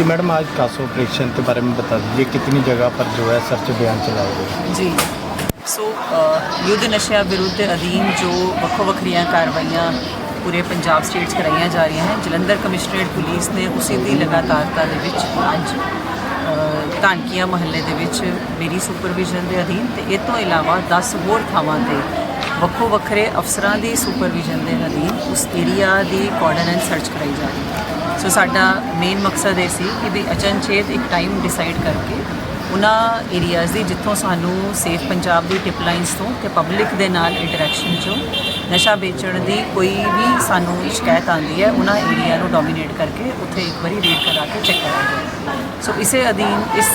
जी madam आज कासो operation के बारे में बता दीजिए कितनी जगह पर जो है सर्च अभियान चलाया गया ਜੀ ਸੋ ਅ, ਯੁੱਧ ਨਸ਼ਿਆਂ ਵਿਰੁੱਧ ਦੇ ਅਧੀਨ ਜੋ ਵੱਖੋ ਵੱਖਰੀਆਂ ਕਾਰਵਾਈਆਂ ਪੂਰੇ ਪੰਜਾਬ ਸਟੇਟ 'ਚ ਕਰਾਈਆਂ ਜਾ ਰਹੀਆਂ ਹਨ ਜਲੰਧਰ ਕਮਿਸ਼ਨਰੇਟ ਪੁਲਿਸ ਨੇ ਉਸੇ ਦੀ ਲਗਾਤਾਰਤਾ ਦੇ ਵਿੱਚ ਅੱਜ ਅ, ਧਾਨਕੀਆ ਮਹੱਲੇ ਦੇ ਵਿੱਚ ਮੇਰੀ ਸੁਪਰਵਿਜ਼ਨ ਦੇ ਅਧੀਨ ਤੇ ਇਹ ਤੋਂ ਇਲਾਵਾ 10 ਹੋਰ ਥਾਵਾਂ ਤੇ ਵੱਖੋ ਵੱਖਰੇ ਅਫਸਰਾਂ ਦੀ ਸੁਪਰਵਿਜ਼ਨ ਦੇ ਅਧੀਨ ਉਸ ਏਰੀਆ ਦੀ ਕੋਆਰਡੀਨੇਟ ਸਰਚ ਕਰਾਈ ਜਾ ਰਹੀ ਹੈ। ਸੋ ਸਾਡਾ ਮੇਨ ਮਕਸਦ ਇਹ ਸੀ ਕਿ ਵੀ ਅਚਨਚੇਤ ਇੱਕ ਟਾਈਮ ਡਿਸਾਈਡ ਕਰਕੇ ਉਹਨਾਂ ਏਰੀਆਜ਼ ਦੀ ਜਿੱਥੋਂ ਸਾਨੂੰ ਸੇਫ ਪੰਜਾਬ ਦੀ ਟਿਪ ਲਾਈਨਸ ਤੋਂ ਤੇ ਪਬਲਿਕ ਦੇ ਨਾਲ ਇੰਟਰੈਕਸ਼ਨ ਚੋਂ ਨਸ਼ਾ ਵੇਚਣ ਦੀ ਕੋਈ ਵੀ ਸਾਨੂੰ ਸ਼ਿਕਾਇਤ ਆਉਂਦੀ ਹੈ, ਉਹਨਾਂ ਏਰੀਆ ਨੂੰ ਡੋਮੀਨੇਟ ਕਰਕੇ ਉੱਥੇ ਇੱਕ ਵਾਰੀ ਰੇਡ ਕਰਾ ਕੇ ਚੈੱਕ ਕਰਾਂਗੇ। ਸੋ ਇਸੇ ਅਧੀਨ ਇਸ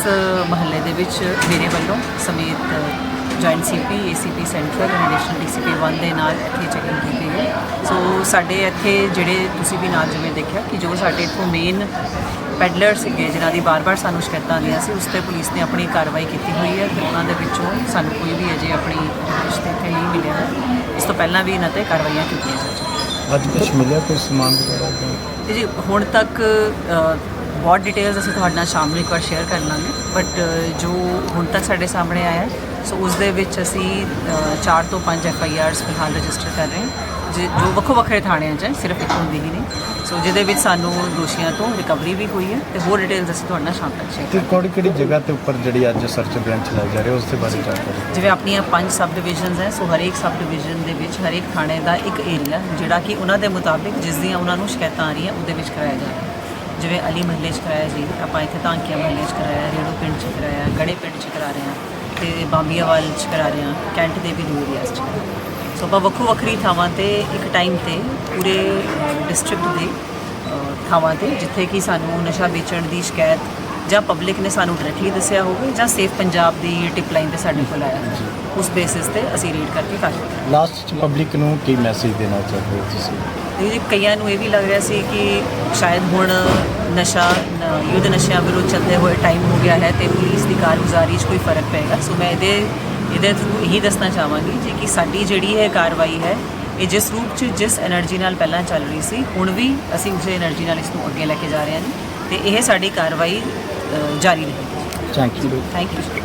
ਮਹੱਲੇ ਦੇ ਵਿੱਚ ਮੇਰੇ ਵੱਲੋਂ ਸਮੇਤ joint CP ACP central and additional DCP 1 ਦੇ ਨਾਲ ਇੱਥੇ ਚੈਕਿੰਗ ਕੀਤੀ ਗਈ। ਸੋ ਸਾਡੇ ਇੱਥੇ ਜਿਹੜੇ ਤੁਸੀਂ ਵੀ ਨਾਲ ਜਿਵੇਂ ਦੇਖਿਆ ਕਿ ਜੋ ਸਾਡੇ ਇੱਥੋਂ ਮੇਨ ਪੈਡਲਰ ਸੀਗੇ, ਜਿਨ੍ਹਾਂ ਦੀ ਬਾਰ-ਬਾਰ ਸਾਨੂੰ ਸ਼ਿਕਾਇਤਾਂ ਆਉਂਦੀਆਂ ਸੀ, ਉਸ ਤੇ ਪੁਲਿਸ ਨੇ ਆਪਣੀ ਕਾਰਵਾਈ ਕੀਤੀ ਹੋਈ ਹੈ। ਤੇ ਉਹਨਾਂ ਦੇ ਵਿੱਚੋਂ ਸਾਨੂੰ ਕੋਈ ਵੀ ਅਜੇ ਆਪਣੀ ਰਿਸ਼ਤੇ ਤੇ ਨਹੀਂ ਮਿਲਿਆ। ਤੋਂ ਪਹਿਲਾਂ ਵੀ ਇਹਨਾਂ ਤੇ ਕਾਰਵਾਈਆਂ ਕੀਤੀਆਂ ਸਰ ਅੱਜ ਕੁਝ ਮਿਲਿਆ ਕੋਈ ਸਮਾਨ ਵਗੈਰਾ ਜੀ? ਹੁਣ ਤੱਕ ਬਹੁਤ ਡਿਟੇਲਸ ਅਸੀਂ ਤੁਹਾਡੇ ਨਾਲ ਸ਼ਾਮ ਨੂੰ ਇੱਕ ਵਾਰ ਸ਼ੇਅਰ ਕਰ ਲਾਂਗੇ। ਬਟ ਜੋ ਹੁਣ ਤੱਕ ਸਾਡੇ ਸਾਹਮਣੇ ਆਇਆ ਸੋ ਉਸ ਦੇ ਵਿੱਚ ਅਸੀਂ ਚਾਰ ਤੋਂ ਪੰਜ ਐਫ ਆਈ ਆਰਸ ਫਿਲਹਾਲ ਰਜਿਸਟਰ ਕਰ ਰਹੇ ਹਾਂ। ਜੋ ਵੱਖੋ ਵੱਖਰੇ ਥਾਣਿਆਂ 'ਚ ਸਿਰਫ ਇੱਕ ਹੁੰਦੀ ਹੀ ਨਹੀਂ। ਸੋ ਜਿਹਦੇ ਵਿੱਚ ਸਾਨੂੰ ਦੋਸ਼ੀਆਂ ਤੋਂ ਰਿਕਵਰੀ ਵੀ ਹੋਈ ਹੈ ਤੇ ਹੋਰ ਡਿਟੇਲਸ ਅਸੀਂ ਤੁਹਾਡੇ ਨਾਲ ਸ਼ਾਮ ਤੱਕ ਸ਼ੇਅਰ ਤੇ ਕਿਹੜੀ ਕਿਹੜੀ ਜਗ੍ਹਾ ਤੇ ਉੱਪਰ ਜਿਹੜੀ ਅੱਜ ਸਰਚ ਅਭਿਆਨ ਚਲਾਇਆ ਜਾ ਰਿਹਾ ਉਸ ਦੇ ਬਾਰੇ ਜਾਣਕਾਰੀ ਜਿਵੇਂ ਆਪਣੀਆਂ ਪੰਜ ਸਬ ਡਿਵੀਜ਼ਨਸ ਹੈ ਸੋ ਹਰੇਕ ਸਬ ਡਿਵੀਜ਼ਨ ਦੇ ਵਿੱਚ ਹਰੇਕ ਥਾਣੇ ਦਾ ਇੱਕ ਏਰੀਆ ਜਿਹੜਾ ਕਿ ਉਹਨਾਂ ਦੇ ਮੁਤਾਬਿਕ ਜਿਸ ਦੀਆਂ ਉਹਨਾਂ ਨੂੰ ਸ਼ਿਕਾਇਤਾਂ ਆ ਰਹੀਆਂ ਉਹਦੇ ਵਿੱਚ ਕਰਾਇਆ ਜਾ ਰਿਹਾ। ਜਿਵੇਂ ਅਲੀ ਮਹੱਲੇ 'ਚ ਕਰਾਇਆ ਜੀ ਆਪਾਂ ਇੱਥੇ ਤਾਂਕੀਆ ਮਹੱਲੇ 'ਚ ਕਰਾਇਆ ਰੇੜੂ ਪਿੰਡ 'ਚ ਕਰਾਇਆ ਗੜੇ ਪਿੰਡ 'ਚ ਕਰਾ ਰਹੇ ਹਾਂ ਤੇ ਬਾਂਬੀਆਵਾਲ 'ਚ ਕਰਾ ਰਹੇ ਹਾਂ ਕੈਂਟ ਦੇ ਵੀ ਦੋ ਏਰੀਆਸ 'ਚ। ਸੋ ਆਪਾਂ ਵੱਖੋ ਵੱਖਰੀ ਥਾਵਾਂ ਤੇ ਇੱਕ ਟਾਈਮ ਤੇ ਪੂਰੇ ਡਿਸਟ੍ਰਿਕਟ ਦੇ ਥਾਵਾਂ ਤੇ ਜਿੱਥੇ ਕਿ ਸਾਨੂੰ ਨਸ਼ਾ ਵੇਚਣ ਦੀ ਸ਼ਿਕਾਇਤ ਜਾਂ ਪਬਲਿਕ ਨੇ ਸਾਨੂੰ ਡਾਇਰੈਕਟਲੀ ਦੱਸਿਆ ਹੋਵੇ ਜਾਂ ਸੇਫ ਪੰਜਾਬ ਦੀ ਟਿਪ ਲਾਈਨ ਤੇ ਸਾਡੇ ਕੋਲ ਆਇਆ ਉਸ ਬੇਸਿਸ ਤੇ ਅਸੀਂ ਰੀਡ ਕਰਕੇ ਕਰਾਂਗੇ ਲਾਸਟ ਚ ਪਬਲਿਕ ਨੂੰ ਕੀ ਮੈਸੇਜ ਦੇਣਾ ਚਾਹੁੰਦੇ ਹੋ ਤੁਸੀਂ ਜੀ ਕਈਆਂ ਨੂੰ ਇਹ ਵੀ ਲੱਗ ਰਿਹਾ ਸੀ ਕਿ ਸ਼ਾਇਦ ਹੁਣ ਨਸ਼ਾ ਯੁੱਧ ਨਸ਼ਿਆਂ ਵਿਰੁੱਧ ਚੱਲਦੇ ਹੋਏ ਟਾਈਮ ਹੋ ਗਿਆ ਹੈ ਤੇ ਪੁਲਿਸ ਦੀ ਕਾਰਗੁਜ਼ਾਰੀ 'ਚ ਕੋਈ ਫ਼ਰਕ ਪਏਗਾ। ਸੋ ਮੈਂ ਇਹਦੇ ਇਹਦੇ ਥਰੂ ਇਹੀ ਦੱਸਣਾ ਚਾਹਾਂਗੀ ਜੇ ਕਿ ਸਾਡੀ ਜਿਹੜੀ ਇਹ ਕਾਰਵਾਈ ਹੈ ਇਹ ਜਿਸ ਰੂਪ 'ਚ ਜਿਸ એનર્ਜੀ ਨਾਲ ਪਹਿਲਾਂ ਚੱਲ ਰਹੀ ਸੀ ਹੁਣ ਵੀ ਅਸੀਂ ਉਸੇ એનર્ਜੀ ਨਾਲ ਇਸ ਨੂੰ ਅੱਗੇ ਲੈ ਕੇ ਜਾ ਰਹੇ ਹਾਂ ਤੇ ਇਹ ਸਾਡੀ ਕਾਰਵਾਈ ਜਾਰੀ ਰਹੇਗੀ। Thank you thank you